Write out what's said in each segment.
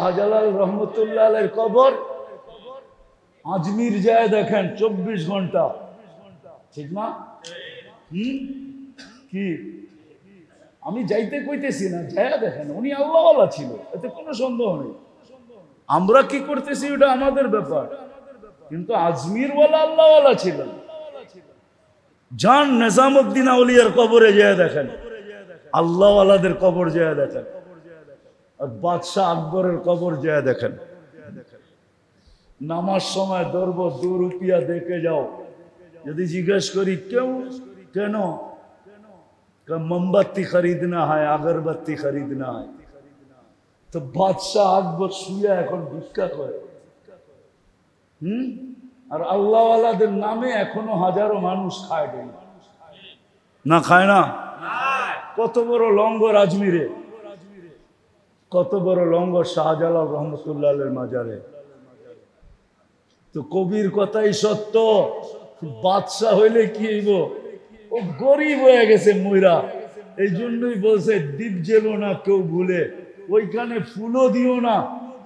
শাহজালাল রহমতুল্লাহ আলের কবর, আজমির যায় দেখেন, চব্বিশ ঘণ্টা। ঠিক না? হুম? কি? আমি যাইতে কইতেছি না, যায় দেখেন, উনি আল্লাহওয়ালা ছিল, এতে কোনো সন্দেহ নেই। আমরা কি করতেছি, ওটা আমাদের ব্যাপার। কিন্তু আজমিরওয়ালা আল্লাহওয়ালা ছিলেন। যান নিজামুদ্দিন আউলিয়ার কবরে যায় দেখেন, আল্লাহওয়ালাদের কবর যায় দেখেন। আর বাদশাহ আকবরের কবর যায় দেখেন। নামার সময় ধরবো দু রুপিয়া দেখে যাও। যদি জিজ্ঞেস করি কেউ? কেন? মোমবাতি খরিদনা হয় আগরবাতি খরিদনা হয়। তো বাদশাহ আকবর শুয়ে এখন ভিক্ষা করে। হুম? আর আল্লাহওয়ালাদের নামে এখনও হাজারো মানুষ খায়। না খায় না। কত বড় লঙ্গর আজমিরে। কত বড় লঙ্গর শাহজালাল রহমতুল্লাহ মাজারে। তো কবির কথাই সত্য বাদশাহ হইলে কি হইব? ও গরিব হয়ে গেছে ময়রা এই জন্যই বলছে, দ্বীপ জেলো না, কেউ ভুলে। ওইখানে ফুলও দিও না,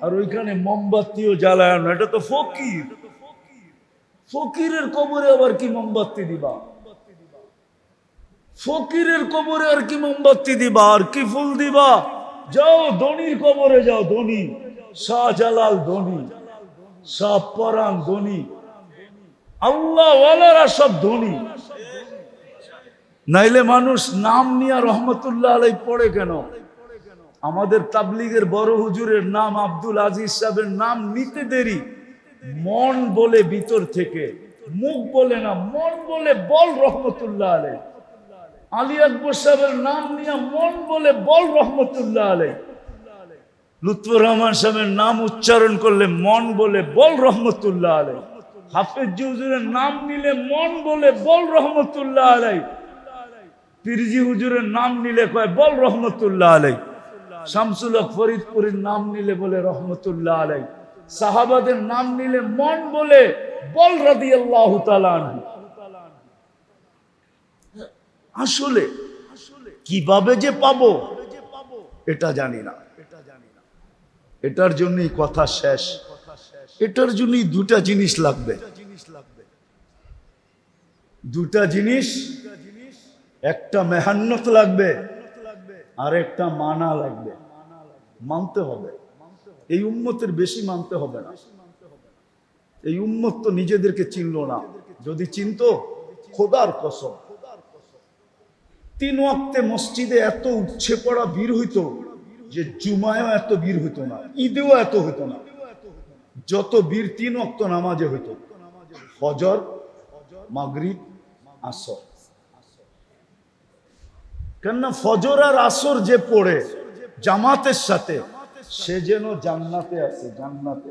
আর ওইখানে মোমবাতিও জ্বালায় না। এটা তো ফকির। ফকিরের কবরে আবার কি মোমবাতি দিবা? ফকিরের কবরে আর কি মোমবাতি দিবা? আর কি ফুল দিবা? যাও ধনির কবরে যাও, ধনী। শাহজালাল ধনী শাহ পরান ধনী। আল্লাহ ওয়ালারা সব ধনী। নাইলে মানুষ নাম নিয়ে রহমতুল্লাহ আলাই পড়ে কেন? আমাদের তাবলিগের বড় হুজুরের নাম আব্দুল আজিজ সাহেবের নাম নিতে দেরি। মন বলে ভিতর থেকে, মুখ বলে না, মন বলে বল রহমতুল্লাহ আলাই আলী আকবর সাহেবের নাম নিয়ে মন বলে বল রহমতুল্লাহ আলাই লুৎফুর রহমান সাহেবের নাম উচ্চারণ করলে মন বলে বল রহমতুল্লাহ আলাই হাফেজ হুজুরের নাম নিলে মন বলে বল রহমতুল্লাহ আলাই পিরজি হুজুরের নাম নিলে কয় বল রহমতুল্লাহ আলাই শামসুল ফরিদপুরের নাম নিলে বলে রহমতুল্লাহ আলাই সাহাবাদের নাম নিলে মন বলে বল রাদি আল্লাহ আসলে কীভাবে যে পাবো, এটা জানি না। এটার জন্যই কথা শেষ। এটার জন্যই দুটা জিনিস লাগবে। দুটা জিনিস, একটা মেহান্নত লাগবে, আর একটা মানা লাগবে। মানতে হবে। এই উম্মতের বেশি মানতে হবে না। এই উম্মত তো নিজেদেরকে চিনল না। যদি চিনতো, খোদার কসম। তিন ওয়াক্তে মসজিদে এত উচ্ছে পড়া ভিড় হইতো যে জুমায়ও এত ভিড় হইতো না, ঈদেও এত হইতো না। যত বীর তিন অক্ত নামাজে হইতো, ফজর, মাগরিব, আসর। কেননা ফজর আর আসর যে পড়ে জামাতের সাথে, সে যেন জান্নাতে আছে, জান্নাতে।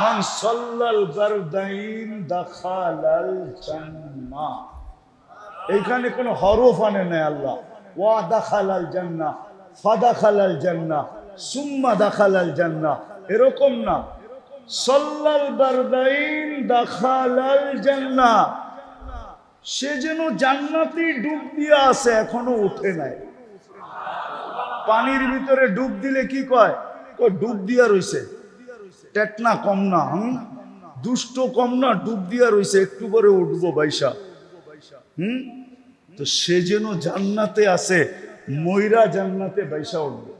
মান সাল্লাল গারদাইন দাখালাল জান্নাহ। এইখানে কোনো হরফ আনে নাই আল্লাহ। ওয়া দাখালাল জান্নাহ ফাদাখালাল জান্নাহ, সুম্মা দাখালাল জান্নাহ। এরকম না। সল্লাল বারদাইন দাখালাল জান্নাহ। সে যেন জান্নাতে ডুব দিয়ে আছে, এখনও উঠে নাই। পানির ভিতরে ডুব দিলে কি কয়? ও ডুব দিয়া রইছে। টেটনা কম না, হুম? দুষ্ট কম না, ডুব দিয়া রইছে। একটু করে উঠবো বাইসা হুম? তো সে যেন জান্নাতে আছে ময়রা জান্নাতে বাইসা উঠবে।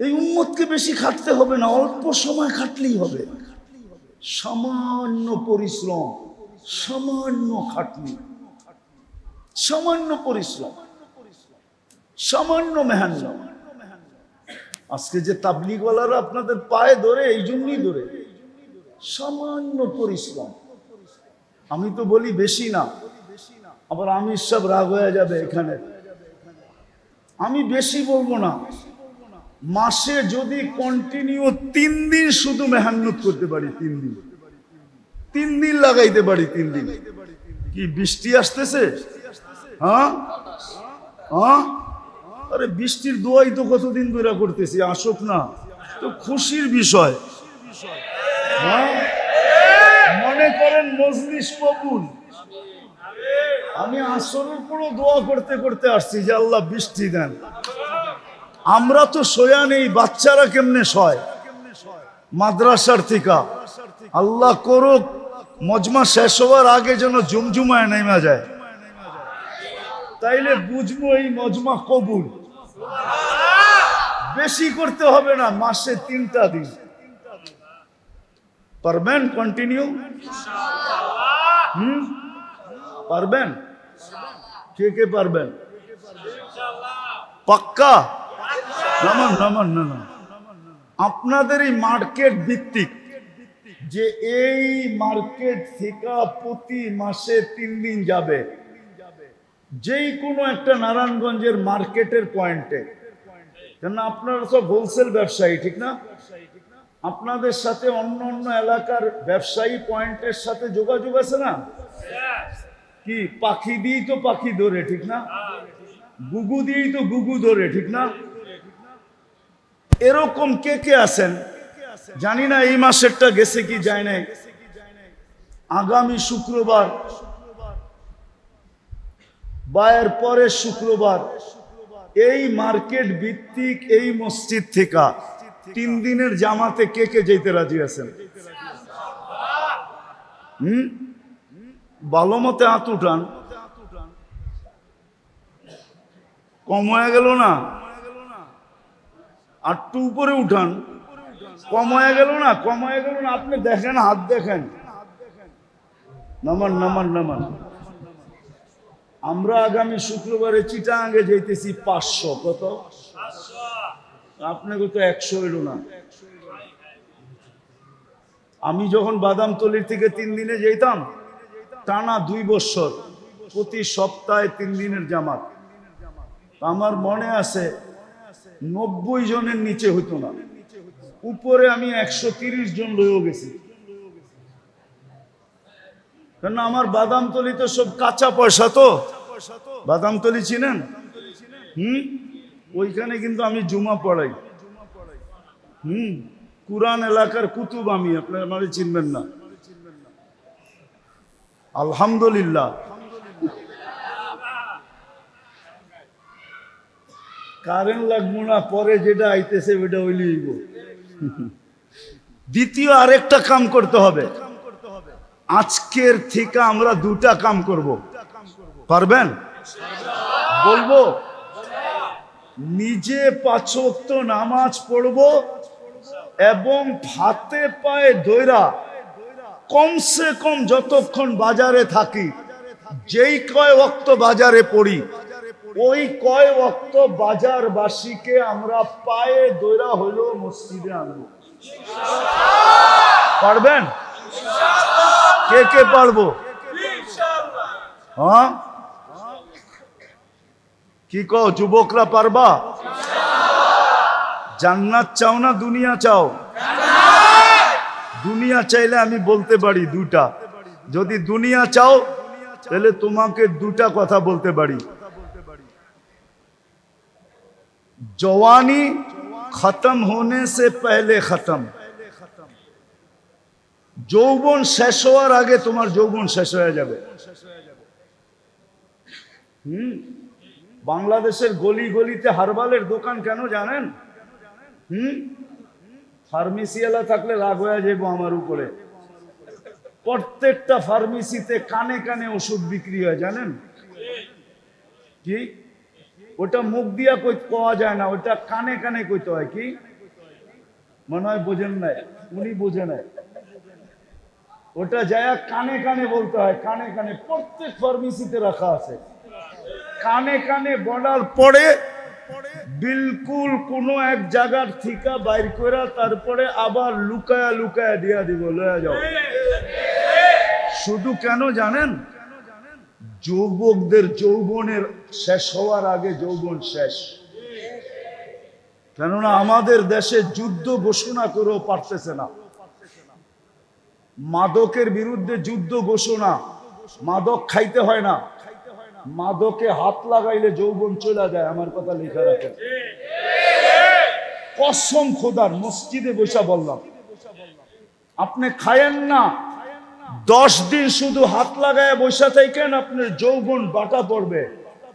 এই উম্মতকে বেশি খাটতে হবে না, অল্প সময় খাটলেই হবে। সামান্য পরিশ্রম, সামান্য খাটনি, সামান্য পরিশ্রম, সামান্য মেহান্ন আজকে যে তাবলিগওয়ালারা আপনাদের পায়ে ধরে, এই জন্যই ধরে। সামান্য পরিশ্রম আমি তো বলি বেশি না। আবার আমি সব রাগ হয়ে যাবে এখানে। আমি বেশি বলব না। মাসে যদি কন্টিনিউ তিন দিন শুধু মেহান্নত করতে পারি, তিন দিন। তিন দিন লাগাইতে পারি, তিন দিন। কি বৃষ্টি আসতেছে? হ্যাঁ? হ্যাঁ? আরে বৃষ্টির দোয়াই তো কতদিন ধরে করতেছি, আসুক না। তো খুশির বিষয়। হ্যাঁ? মনে করেন মজলিস কবুল। আমি আসরের পরও দোয়া করতে করতে আসছি, যে আল্লাহ বৃষ্টি দেন। আমরা তো শোয়া নেই, বাচ্চারা কেমনে শয়? মাদ্রাসার থিকা। আল্লাহ করুক, মজমা শেষ হওয়ার আগে যেন জুমজুমায় নেমে যায়। তাইলে বুঝব এই মজমা কবুল। বেশি করতে হবে না, মাসে তিনটা দিন। পারবেন কন্টিনিউ হুম পারবেন কে কে পারবেন পাক্কা নামান নামান না না আপনাদের এই মার্কেট ভিত্তিক যে এই মার্কেট থেকে প্রতি মাসে তিন দিন যাবে যেই কোনো একটা নারায়ণগঞ্জের মার্কেটের পয়েন্টে কেন আপনারা সব হোলসেল ব্যবসায়ী, ঠিক না? আপনাদের সাথে অন্য অন্য এলাকার ব্যবসায়ী পয়েন্টের সাথে যোগাযোগ আছে না? কি, পাখি দিয়েই তো পাখি ধরে, ঠিক না? গুগু দিয়েই তো গুগু ধরে, ঠিক না? এরকম কে কে আছেন? জানি না এই মাসেরটা গেছে কি যায় নাই। আগামী শুক্রবার, বা এর পরের শুক্রবার, এই মার্কেট ভিত্তিক এই মসজিদ থেকে তিন দিনের জামাতে কে কে যেতে রাজি আছেন? হুম? ভালো মতে হাত উঠান। কম হয়ে গেল না? আটটু উপরে উঠান। কম হয়ে গেল না? কম হয়ে গেল না? আপনি দেখেন, হাত দেখেন। নামান নামান নামান। আমরা আগামী শুক্রবারে চিটাঙ্গে যাইতেছি পাঁচশো, কত? আপনাকে তো একশো এলো না। আমি যখন বাদামতলির থেকে তিন দিনে যেতাম, টানা দুই বছর, প্রতি সপ্তাহে তিন দিনের জামাত। আমার মনে আছে, নব্বই জনের নিচে হতো না। উপরে আমি একশো তিরিশ জন লয়েও গেছি। কেন আমার বাদামতলি তো সব কাঁচা পয়সা তো? বাদামতলি চিনেন? হুম? ওইখানে কিন্তু আমি জুমা পড়াই। হুম, কুরআন এলাকার কুতুব আমি, আপনার মানে চিনবেন না। আলহামদুলিল্লাহ। কারেন্ট লাগবো না, পরে যেটা আইতেছে ওইটা হইলেই দ্বিতীয় আরেকটা কাম করতে হবে। আজকের থেকে আমরা দুটা কাম করব। পারবেন? বলব? নিজে পাঁচক্ত নামাজ পড়ব এবং হাতে পায়ে দৈরা কমসে কম যতক্ষণ বাজারে থাকি যেই কয় অক্ত বাজারে পড়ি ওই কয় অক্ত বাজারবাসীকে আমরা পায়ে দৈরা হইল মসজিদে আনব। পারবেন? কে কে পারব? হ্যাঁ? কি কো যুবকরা পারবা? জান্নাত চাও না দুনিয়া চাও? দুনিয়া চাইলে আমি বলতে পারি দুটা। যদি দুনিয়া চাও, তাহলে তোমাকে দুটা কথা বলতে পারি। জওয়ানি খতম হনে সে পহলে খতম। যৌবন শেষ হওয়ার আগে তোমার যৌবন শেষ হয়ে যাবে। হম? বাংলাদেশের গলি গলিতে হারবালের দোকান কেন জানেন? হুম? ফার্মেসিওয়ালা থাকলে রাগ হয়ে যাব আমার উপরে। প্রত্যেকটা ফার্মেসিতে কানে কানে ওষুধ বিক্রি হয়, জানেন? কি? ওটা মুখ দিয়া কই পাওয়া যায় না, ওটা কানে কানে কইতে হয়, কি? মনে হয় বোঝেন নাই, উনি বোঝে নাই। ওটা যায় কানে কানে বলতে হয়, কানে কানে। প্রত্যেক ফার্মেসিতে রাখা আছে। কানে কানে বলার পরে বিলকুল কোনো এক জায়গার থিকা বাইর করে তারপরে আবার লুকায়া লুকায়া দিয়া দিব, লয়া যাও। শুধু কেন জানেন? যৌবকদের যৌবনের শেষ হওয়ার আগে যৌবন শেষ। কেননা আমাদের দেশে যুদ্ধ ঘোষণা করেও পারতেছে না। মাদকের বিরুদ্ধে যুদ্ধ ঘোষণা, মাদক খাইতে হয় না। মাদকে হাত লাগাইলে যৌবন চলে যায় আমার কথা লেখা রাখেন। কসম খোদার মসজিদে বসা বললাম আপনি খায়েন না দশ দিন শুধু হাত লাগায় বসে থাকেন আপনার যৌবন বাটা পড়বে।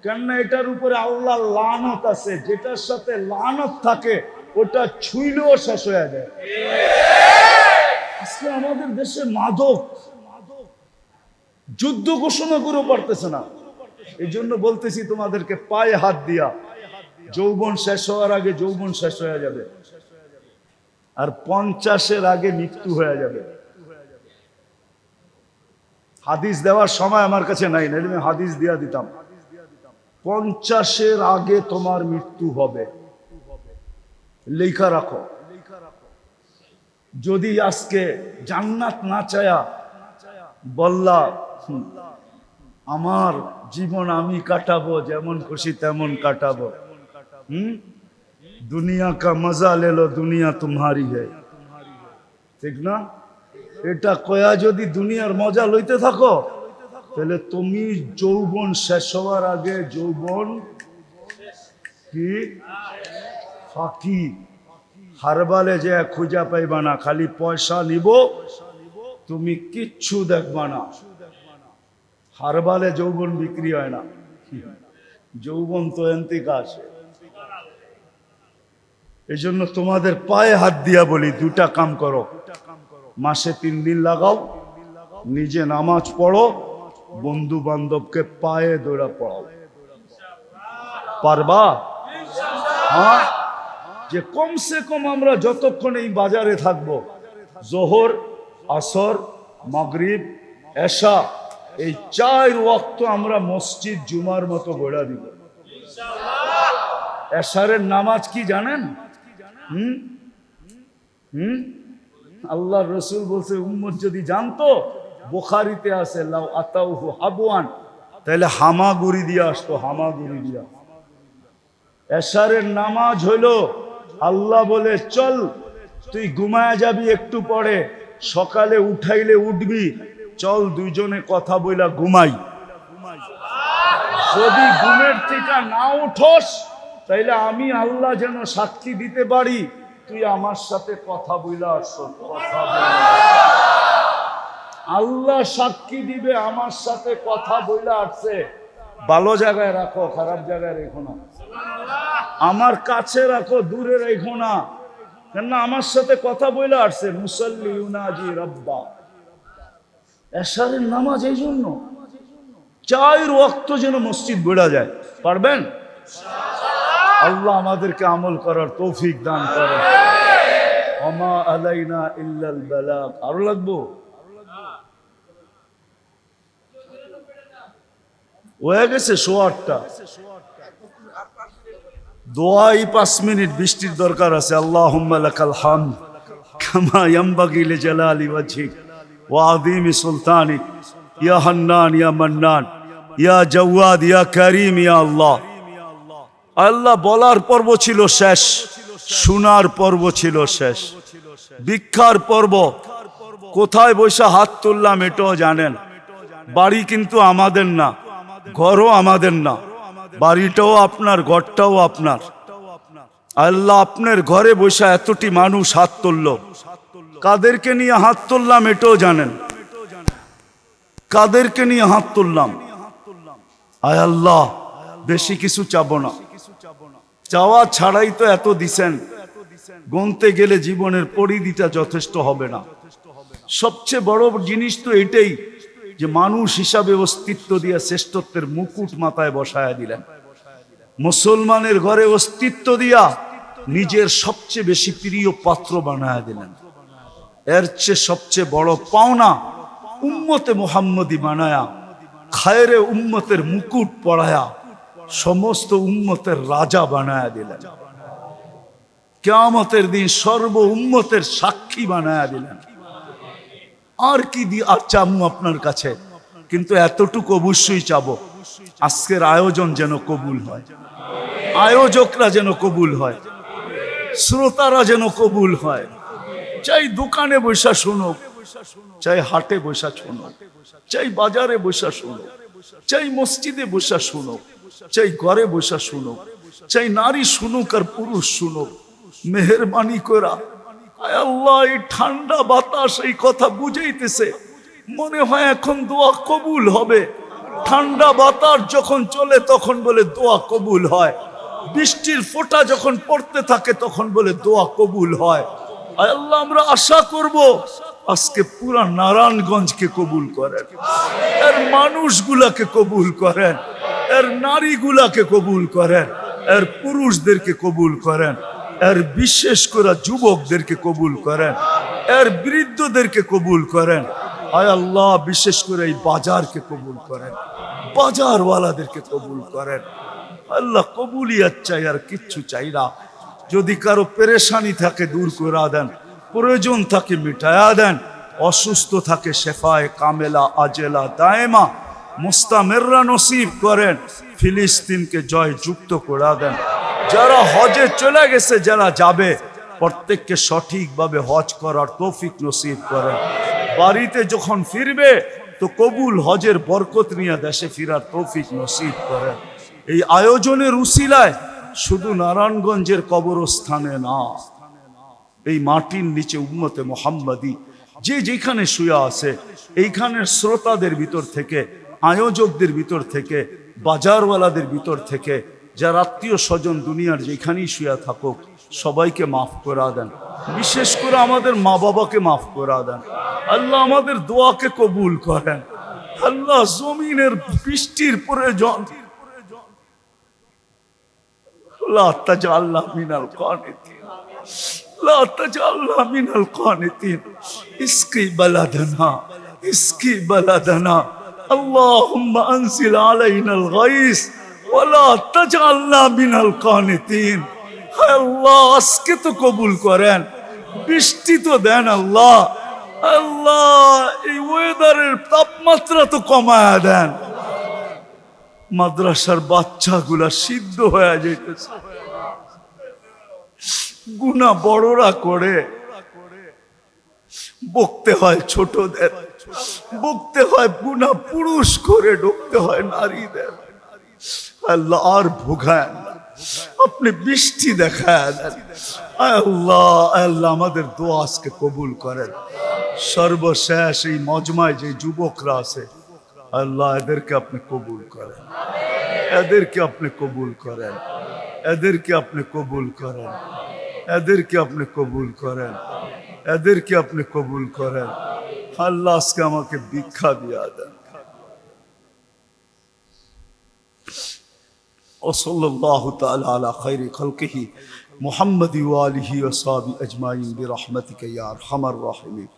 কেননা এটার উপরে আল্লাহ লানত আছে যেটার সাথে লানত থাকে ওটা ছুইলেও শেষ হয়ে যায়। আজকে আমাদের দেশে মাদক মাদক যুদ্ধ ঘোষণা করে পারতেছে না। এই জন্য বলতেছি তোমাদেরকে পায়ে হাত দিয়া। যৌবন শেষ হওয়ার আগে যৌবন শেষ হয়ে যাবে। আর পঞ্চাশের আগে মৃত্যু হয়ে যাবে। হাদিস দেওয়ার সময় আমার কাছে নাই না আমি হাদিস দিয়া দিতাম। পঞ্চাশের আগে তোমার মৃত্যু হবে। লেখা রাখো। যদি আজকে জান্নাত না চায়া বললা আমার জীবন আমি কাটাবো, যেমন খুশি তেমন কাটাবো। হুম? দুনিয়া কা মজা লেলো দুনিয়া তোমারি है ঠিক না? এটা কয়া যদি দুনিয়ার মজা লইতে থাকো, তাহলে তুমি যৌবন শেষ হওয়ার আগে যৌবন কি? ফাঁকি। হারবালে যে খুঁজা পাইবা না, খালি পয়সা নিব, তুমি কিচ্ছু দেখবা না। হারবালে যৌবন বিক্রি হয় না। যৌবন তো এন্তিকা আসে এই জন্য তোমাদের পায়ে হাত দিয়া বলি, দুটা কাম করো। মাসে তিন দিন লাগাও, নিজে নামাজ পড়ো বন্ধু বান্ধবকে পায়ে দৌড়া পড়াও। পারবা? হ্যাঁ? যে কমসে কম আমরা যতক্ষণ এই বাজারে থাকব, জোহর, আসর, মাগরিব, এশা এই চার ওয়াক্ত আমরা মসজিদ জুমার মতো গোড়া দিব। এশারের নামাজ কি জানেন? হুম? হুম? আল্লাহ রসুল বলছে, উম্মত যদি জানতো, বোখারিতে আছে, লাউ আতাউহু হাবুয়ান তাহলে হামাগুড়ি দিয়ে আসতো, হামাগুড়ি দিয়া। এশারের নামাজ হইল আল্লাহ বলে, চল, তুই ঘুমায় যাবি একটু পরে, সকালে উঠাইলে উঠবি। চল দুইজনে কথা বইলা ঘুমাই। যদি ঘুমের থেকে না উঠোস, তাইলে আমি আল্লাহ যেন সাক্ষী দিতে পারি, তুই আমার সাথে কথা বইলা আসছ কথা আল্লাহ সাক্ষী দিবে, আমার সাথে কথা বইলা আসছে। ভালো জায়গায় রাখো, খারাপ জায়গায় রেখো না। আমার কাছে রাখো, দূরে রেখো না। কেননা আমার সাথে কথা বইলা আসছে মুসল্লি ইউনাজি রব্বা। এশারের নামাজ এই জন্য। চার ওয়াক্ত যেন মসজিদ বেড়া যায়। পারবেন? আল্লাহ আমাদেরকে আমল করার তৌফিক দান করে আলাইনা আরও লাগবো? হয়ে গেছে সোয়ারটা। দোয়াই পাঁচ মিনিট বৃষ্টির দরকার আছে। আল্লাহ হাম কামা ইয়ামবাগি লিজালালি ওয়াজহিক। ওয়া আযীমি সুলতানিক ইয়া হান্নান ইয়া মান্নান ইয়া জাওয়াদ ইয়া করিম ইয়া আল্লাহ আল্লাহ বলার পর্ব ছিল শেষ, শোনার পর্ব ছিল শেষ। ভিক্ষার পর্ব, কোথায় বসে হাত তুললাম এটাও জানেন। বাড়ি কিন্তু আমাদের না, ঘরও আমাদের না, বাড়িটাও আপনার, ঘরটাও আপনার। আল্লাহ আপনার ঘরে বসে এতটি মানুষ হাত তুলল। কাদেরকে নিয়ে হাত তুললাম এটাও জানেন। কাদেরকে নিয়ে হাত তুললাম। আয় আল্লাহ, বেশি কিছু চাবো না। চাওয়া ছাড়াই তো এত দিছেন। গুনতে গেলে জীবনের পরিধিটা যথেষ্ট হবে না। সবচেয়ে বড় জিনিস তো এটাই যে মানুষ হিসাবে অস্তিত্ব দিয়ে শ্রেষ্ঠত্বের মুকুট মাথায় বসায় দিলেন। মুসলমানের ঘরে অস্তিত্ব দিয়া নিজের সবচেয়ে বেশি প্রিয় পাত্র বানায় দিলেন। এর চেয়ে সবচেয়ে বড় পাওনা উম্মতে মোহাম্মদী বানায়া, খায়রে উম্মতের মুকুট পড়ায়া সমস্ত উম্মতের রাজা বানায়া দিলেন। কেয়ামতের দিন সর্ব উম্মতের সাক্ষী বানায়া দিলেন। আর কি দি আর চামু আপনার কাছে? কিন্তু এতটুকু অবশ্যই চাবো, আজকের আয়োজন যেন কবুল হয়। আয়োজকরা যেন কবুল হয়। শ্রোতারা যেন কবুল হয়। চাই দোকানে বৈশা শুনুক, চাই হাটে বৈশা শুনুক, চাই বাজারে বৈশা শুনুক, চাই মসজিদে বৈশা শুনুক, চাই ঘরে বৈশা শুনুক, চাই নারী শুনুক আর পুরুষ শুনুক। মেহরবানি করা আল্লাহ, এই ঠান্ডা বাতাস এই কথা বুঝাইতেছে। মনে হয় এখন দোয়া কবুল হবে। ঠান্ডা বাতাস যখন চলে তখন বলে দোয়া কবুল হয়। বৃষ্টির ফোঁটা যখন পড়তে থাকে তখন বলে দোয়া কবুল হয়। আল্লাহ, আমরা আশা করব আজকে পুরা নারায়ণগঞ্জকে কবুল করেন। এর মানুষগুলাকে কবুল করেন। এর নারীগুলাকে কবুল করেন। এর পুরুষদেরকে কবুল করেন। এর বিশেষ করে যুবকদেরকে কবুল করেন। এর বৃদ্ধদেরকে কবুল করেন। আয় আল্লাহ, বিশেষ করে এই বাজারকে কবুল করেন। বাজারওয়ালাদেরকে কবুল করেন। আল্লাহ কবুলিয়াত চাই আর কিচ্ছু চাই না। যদি কারও পেরেশানি থাকে, দূর করে দেন। প্রয়োজন থাকে, মিটায়া দেন। অসুস্থ থাকে, শেফায় কামেলা, আজেলা, দায়মা, মুস্তামেররা নসিব করেন, ফিলিস্তিনকে জয় যুক্ত করে দেন। যারা হজে চলে গেছে, যারা যাবে, প্রত্যেককে সঠিকভাবে হজ করার তৌফিক নসিব করেন। বাড়িতে যখন ফিরবে, তো কবুল হজের বরকত নিয়ে দেশে ফিরার তৌফিক নসিব করেন। এই আয়োজনের উসিলায় শুধু নারায়ণগঞ্জের কবরস্থানে না, এই মাটির নিচে উম্মতে মোহাম্মদী, যে যেখানে শুয়ে আছে, এইখানের শ্রোতাদের ভিতর থেকে, আয়োজকদের ভিতর থেকে, বাজারওয়ালাদের ভিতর থেকে, যার আত্মীয় স্বজন দুনিয়ার যেখানেই শুয়ে থাকুক, সবাইকে মাফ করা দেন। বিশেষ করে আমাদের মা বাবাকে মাফ করা দেন। আল্লাহ আমাদের দোয়াকে কবুল করেন। আল্লাহ জমিনের বৃষ্টির প্রয়োজন لا تجعلنا من القانتين لا تجعلنا من القانتين اسقي بلدنا اسقي بلدنا اللهم انزل علينا الغيث ولا تجعلنا من القانتين আল্লাহ আজকে তো কবুল করেন বৃষ্টি তো দেন আল্লাহ আল্লাহ এই ওয়েদারের তাপমাত্রা তো কমায়া দেন মাদ্রাসার বাচ্চাগুলা সিদ্ধ হয়ে যেতেছে গুনা বড়রা করে। বকতে হয় ছোটদের। বকতে হয় গুনা পুরুষ করে, ঢুকতে হয় নারীদের। আল্লাহ আর ভোগায় আপনি বৃষ্টি দেখায় দেন। আল্লাহ আল্লাহ, আমাদের দোয়া কবুল করেন। সর্বশেষ এই মজমায় যে যুবকরা আছে আল্লাহ এদেরকে আপনি কবুল করেন এদেরকে আপনি কবুল করেন এদেরকে আপনি কবুল করেন এদেরকে আপনি কবুল করেন এদেরকে আপনি কবুল করেন আল্লাহ আজকে আমাকে ভিক্ষা দিয়া দেন وصلى الله تعالى على خير خلقه محمد وآله وصحبه أجمعين برحمتك يا أرحم الراحمين